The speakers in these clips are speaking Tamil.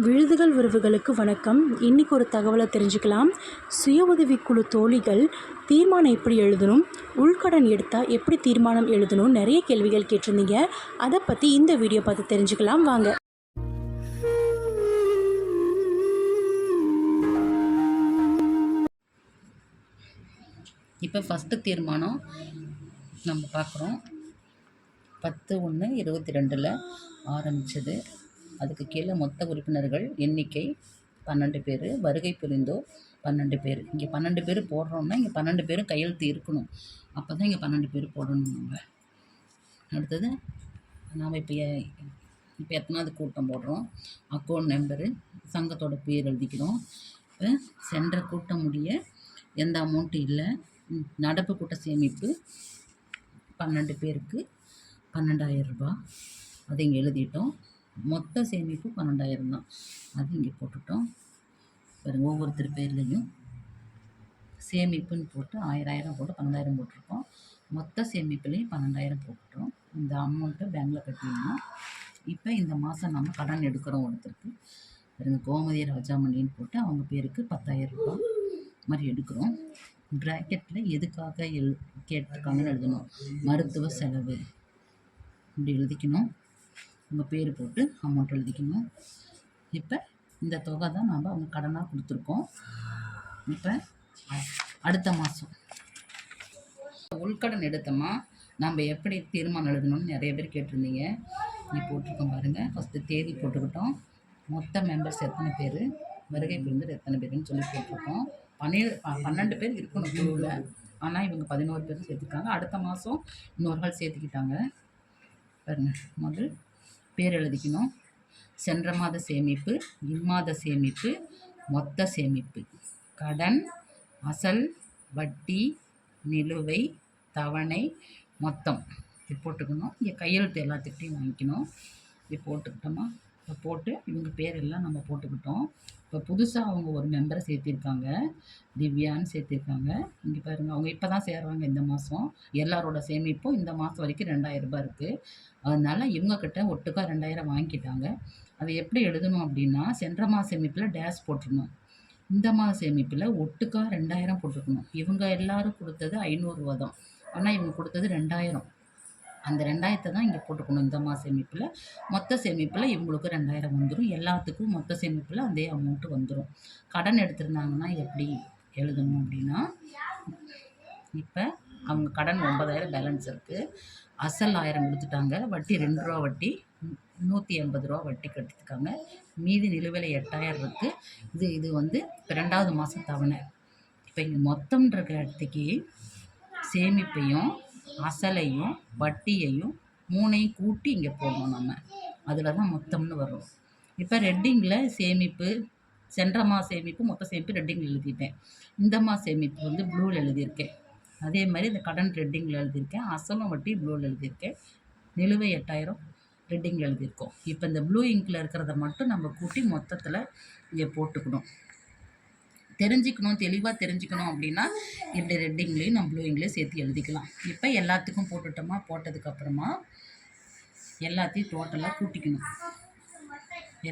விழுதுகள் உறவுகளுக்கு வணக்கம். இன்றைக்கி ஒரு தகவலை தெரிஞ்சுக்கலாம். சுய உதவிக்குழு தோழிகள் தீர்மானம் எப்படி எழுதணும்? உள்கடன் எடுத்தால் எப்படி தீர்மானம் எழுதணும்? நிறைய கேள்விகள் கேட்டிருந்தீங்க. அதை பற்றி இந்த வீடியோ பார்த்து தெரிஞ்சுக்கலாம். வாங்க. இப்போ ஃபஸ்ட்டு தீர்மானம் நம்ம பார்க்குறோம். பத்து ஒன்று இருபத்தி ரெண்டில் ஆரம்பித்தது அதுக்கு கீழே மொத்த உறுப்பினர்கள் எண்ணிக்கை பன்னெண்டு பேர் வருகை புரிந்தோர் பன்னெண்டு பேர். இங்கே பன்னெண்டு பேர் போடுறோம்னா இங்கே பன்னெண்டு பேரும் கையெழுத்து இருக்கணும். அப்போ தான் இங்கே பன்னெண்டு பேர் போடணும் நம்ம. அடுத்தது நாம் இப்போ இப்போ எத்தனாவது கூட்டம் போடுறோம். அக்கௌண்ட் நம்பரு சங்கத்தோட பேர் எழுதிக்கிறோம். இப்போ சென்ற கூட்டம் முடிய எந்த அமௌண்ட்டும் இல்லை நடப்பு கூட்ட சேமிப்பு பன்னெண்டு பேருக்கு பன்னெண்டாயிரம் ரூபாய். அதை இங்கே எழுதிட்டோம். மொத்த சேமிப்பு பன்னெண்டாயிரம் தான். அது இங்கே போட்டுட்டோம். பாருங்க ஒவ்வொருத்தர் பேர்லேயும் சேமிப்புன்னு போட்டு ஆயிரம் ஆயிரம் போட்டு பன்னெண்டாயிரம் போட்டிருக்கோம். மொத்த சேமிப்புலேயும் பன்னெண்டாயிரம் போட்டுட்டோம். இந்த அமௌண்ட்டை பேங்கில் கட்டிடணும். இப்போ இந்த மாதம் நம்ம கடன் எடுக்கிறோம் ஒருத்தருக்கு. பாருங்க கோமதி ராஜாமணின்னு போட்டு அவங்க பேருக்கு பத்தாயிரம் ரூபாய் மாதிரி எடுக்கிறோம். ப்ராக்கெட்டில் எதுக்காக எழு கேட்டிருக்காங்கன்னு எழுதணும். மருத்துவ செலவு. இப்படி எழுதிக்கணும். உங்கள் பேர் போட்டு அமௌண்ட் எழுதிக்கணும் இப்போ இந்த தொகை தான் நாம் அவங்க கடனாக கொடுத்துருக்கோம். இப்போ அடுத்த மாதம் உள்கடன் எடுத்தோமா? நம்ம எப்படி தீர்மானம் எழுதணும்னு நிறைய பேர் கேட்டிருந்தீங்க. நீ போட்டிருக்கோம் பாருங்கள் ஃபஸ்ட்டு தேதி போட்டுக்கிட்டோம். மொத்த மெம்பர்ஸ் எத்தனை பேர்? வருகை புரிந்தர் எத்தனை பேருன்னு சொல்லி போட்டிருக்கோம். பன்னெண்டு பன்னெண்டு பேர் இருக்கணும் குழுவில். ஆனால் இவங்க பதினோரு பேரும் சேர்த்துருக்காங்க. அடுத்த மாதம் இன்னொரு ஆள் சேர்த்துக்கிட்டாங்க. பாருங்க. முதல் பேர் எழுதிக்கணும். சென்ற மாத சேமிப்பு இம்மாத சேமிப்பு மொத்த சேமிப்பு. கடன் அசல் வட்டி நிலுவை தவணை மொத்தம். இது போட்டுக்கணும். இங்கே கையெழுத்து எல்லாத்துக்கிட்டையும் வாங்கிக்கணும். இது போட்டுக்கிட்டோமா? இப்போ போட்டு இவங்க பேர் எல்லாம் நம்ம போட்டுக்கிட்டோம். இப்போ புதுசாக அவங்க ஒரு மெம்பரை சேர்த்திருக்காங்க. திவ்யான்னு சேர்த்திருக்காங்க. இங்கே பாருங்கள் அவங்க இப்போ தான் சேர்றாங்க இந்த மாதம் எல்லாரோட சேமிப்பும் இந்த மாதம் வரைக்கும் ரெண்டாயிரம் ரூபாய் இருக்குது அதனால் இவங்கக்கிட்ட ஒட்டுக்கா ரெண்டாயிரம் வாங்கிக்கிட்டாங்க. அதை எப்படி எழுதணும் அப்படின்னா சென்ற மாத சேமிப்பில் டேஷ் போட்டுருணும் இந்த மாத சேமிப்பில் ஒட்டுக்கா ரெண்டாயிரம் போட்டுக்கணும். இவங்க எல்லாரும் கொடுத்தது ஐநூறுரூவா தான். ஆனால் இவங்க கொடுத்தது ரெண்டாயிரம். அந்த ரெண்டாயிரத்தை தான் இங்கே போட்டுக்கணும் இந்த மாத சேமிப்பில். மொத்த சேமிப்பில் இவங்களுக்கு ரெண்டாயிரம் வந்துடும் எல்லாத்துக்கும் மொத்த சேமிப்பில் அதே அமௌண்ட்டு வந்துடும் கடன் எடுத்திருந்தாங்கன்னா எப்படி எழுதணும் அப்படின்னா இப்போ அவங்க கடன் ஒன்பதாயிரம் பேலன்ஸ் இருக்குது அசல் ஆயிரம் கொடுத்துட்டாங்க. வட்டி ரெண்டு ரூபா வட்டி நூற்றி எண்பது ரூபா வட்டி கட்டிருக்காங்க மீதி நிலுவையில் எட்டாயிரம் இருக்குது இது இது வந்து இப்போ ரெண்டாவது மாதம் தவணை. இப்போ இங்கே மொத்தம்ன்ற இடத்துக்கு சேமிப்பையும் அசலையும் வட்டியையும் மூணையும் கூட்டி இங்கே போடணும் நம்ம. அதில் தான் மொத்தம்னு வரும். இப்போ ரெட்டிங்கில் சேமிப்பு சென்ற மாத சேமிப்பு மொத்த சேமிப்பு ரெட்டிங்கில் எழுதிட்டேன். இந்த மாத சேமிப்பு வந்து ப்ளூவில் எழுதியிருக்கேன். அதே மாதிரி இந்த கடன் ரெட்டிங்கில் எழுதியிருக்கேன். அசலும் வட்டி ப்ளூவில் எழுதியிருக்கேன். நிலுவை எட்டாயிரம் ரெட்டிங்கில் எழுதியிருக்கோம். இப்போ இந்த ப்ளூ இங்கில் இருக்கிறத மட்டும் நம்ம கூட்டி மொத்தத்தில் இங்கே போட்டுக்கணும். தெரிஞ்சுக்கணும் தெளிவாக தெரிஞ்சுக்கணும் அப்படின்னா இப்படி ரெட்டிங்லேயும் நம்ம ப்ளூ இங்லேயும் சேர்த்து எழுதிக்கலாம். இப்போ எல்லாத்துக்கும் போட்டுட்டோமா போட்டதுக்கப்புறமா எல்லாத்தையும் டோட்டலாக கூட்டிக்கணும்.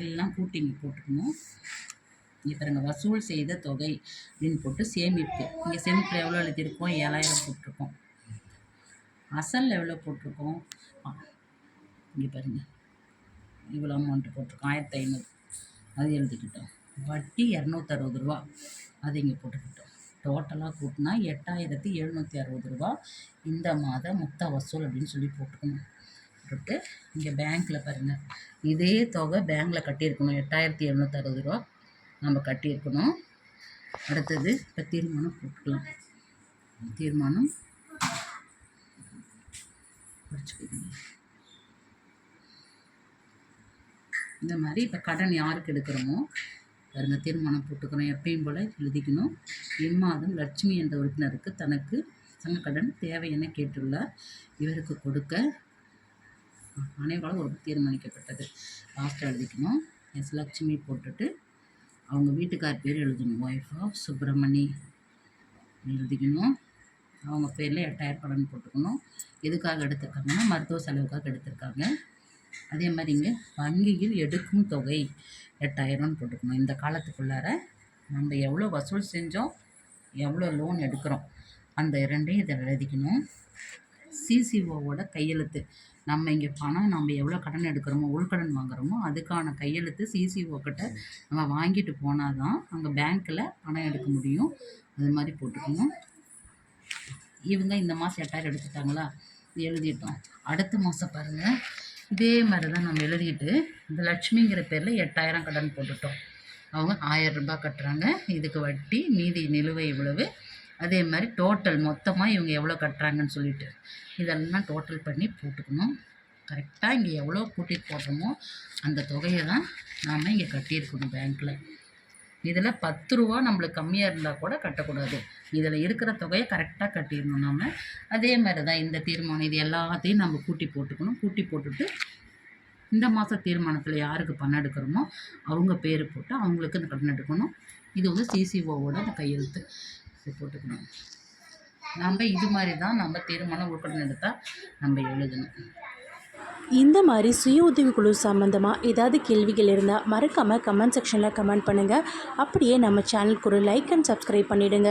எல்லாம் கூட்டி இங்கே போட்டுக்கணும். இங்கே பாருங்க வசூல் செய்த தொகை அப்படின்னு போட்டு சேமிப்பு இங்கே சேமிப்பு எவ்வளோ எழுதியிருக்கோம்? ஏழாயிரம் போட்டிருக்கோம். அசல் எவ்வளோ போட்டிருக்கோம்? இங்கே பாருங்க. இவ்வளோ அமௌண்ட்டு போட்டிருக்கோம். ஆயிரத்தி ஐநூறு. அது எழுதிக்கிட்டோம். வட்டி இரநூத்தறுபது ரூபா. அது இங்கே போட்டுக்கிட்டோம். டோட்டலாக கூட்டினா எட்டாயிரத்தி எழுநூற்றி அறுபது ரூபா. இந்த மாத மொத்த வசூல் அப்படின்னு சொல்லி போட்டுக்கணும். போட்டு இங்கே பேங்க்கில் பாருங்கள் இதே தொகை பேங்க்கில் கட்டியிருக்கணும். எட்டாயிரத்தி எழுநூற்றி அறுபது ரூபா நம்ம கட்டியிருக்கணும். அடுத்தது இப்போ தீர்மானம் போட்டுக்கலாம். தீர்மானம் குறிச்சுக்கிதுங்க இந்த மாதிரி இப்போ கடன் யாருக்கு எடுக்கிறோமோ பாருங்க தீர்மானம் போட்டுக்கிறோம் எப்பயும் போல் எழுதிக்கணும். இம்மாதம் லட்சுமி என்ற உறுப்பினருக்கு தனக்கு சங்கக்கடன் தேவை என கேட்டுள்ளார். இவருக்கு கொடுக்க அனைவரும் ஒரு தீர்மானிக்கப்பட்டது லாஸ்ட்டாக எழுதிக்கணும். எஸ் லட்சுமி போட்டுட்டு அவங்க வீட்டுக்கார் பேர் எழுதணும். Wife of Subramani. எழுதிக்கணும். அவங்க பேரில் எட்டாயிரம் கடன் போட்டுக்கணும். எதுக்காக எடுத்திருக்காங்கன்னா மருத்துவ செலவுக்காக எடுத்திருக்காங்க. அதே மாதிரி இங்கே வங்கியில் எடுக்கும் தொகை. எட்டாயிரம்னு போட்டுக்கணும். இந்த காலத்துக்குள்ளார நம்ம எவ்வளோ வசூல் செஞ்சோம் எவ்வளோ லோன் எடுக்கிறோம் அந்த இரண்டையும் இதில் எழுதிக்கணும். சிசிஓவோட கையெழுத்து. நம்ம இங்கே பணம் நம்ம எவ்வளோ கடன் எடுக்கிறோமோ உள்கடன் வாங்குகிறோமோ அதுக்கான கையெழுத்து சிசிஓ கிட்ட நம்ம வாங்கிட்டு போனால் தான் அங்கே பேங்க்கில் பணம் எடுக்க முடியும். அது மாதிரி போட்டுக்கணும். இவங்க இந்த மாதம் எட்டாயிரம் எடுத்துட்டாங்களா? எழுதிட்டோம். அடுத்த மாதம் பாருங்கள் இதே மாதிரி தான் நம்ம எழுதிட்டு இந்த லட்சுமிங்கிற பேரில் எட்டாயிரம் கடன் போட்டுட்டோம். அவங்க ஆயிரம் ரூபாய் கட்டுறாங்க. இதுக்கு வட்டி மீதி நிலுவை இவ்வளவு. அதே மாதிரி டோட்டல் மொத்தமாக இவங்க எவ்வளோ கட்டுறாங்கன்னு சொல்லிட்டு. இதெல்லாம் டோட்டல் பண்ணி போட்டுக்கணும். கரெக்டாக இங்கே எவ்வளோ கூட்டிகிட்டு போடுறோமோ அந்த தொகையை தான் நாம் இங்கே கட்டியிருக்கணும் பேங்க்கில் இதில் பத்து ரூபா நம்மளுக்கு கம்மியாக இருந்தால் கூட கட்டக்கூடாது. இதில் இருக்கிற தொகையை கரெக்டாக கட்டிடணும் நம்ம அதே மாதிரி தான் இந்த தீர்மானம் இது எல்லாத்தையும் நம்ம கூட்டி போட்டுக்கணும். கூட்டி போட்டுட்டு இந்த மாத தீர்மானத்தில் யாருக்கு பணம் எடுக்கிறோமோ அவங்க பேர் போட்டு அவங்களுக்கு இந்த கடன் எடுக்கணும். இது வந்து சிசிஓவோட அந்த கையெழுத்து. இது போட்டுக்கணும். நம்ம இது மாதிரி தான் நம்ம தீர்மானம் உள்கடன் எடுத்தால் நம்ம எழுதணும். இந்த மாதிரி சுய உதவிக்குழு சம்மந்தமாக ஏதாவது கேள்விகள் இருந்தால் மறக்காமல் கமெண்ட் செக்ஷனில் கமெண்ட் பண்ணுங்கள் அப்படியே நம்ம சேனலுக்கு ஒரு லைக் அண்ட் சப்ஸ்கிரைப் பண்ணிவிடுங்க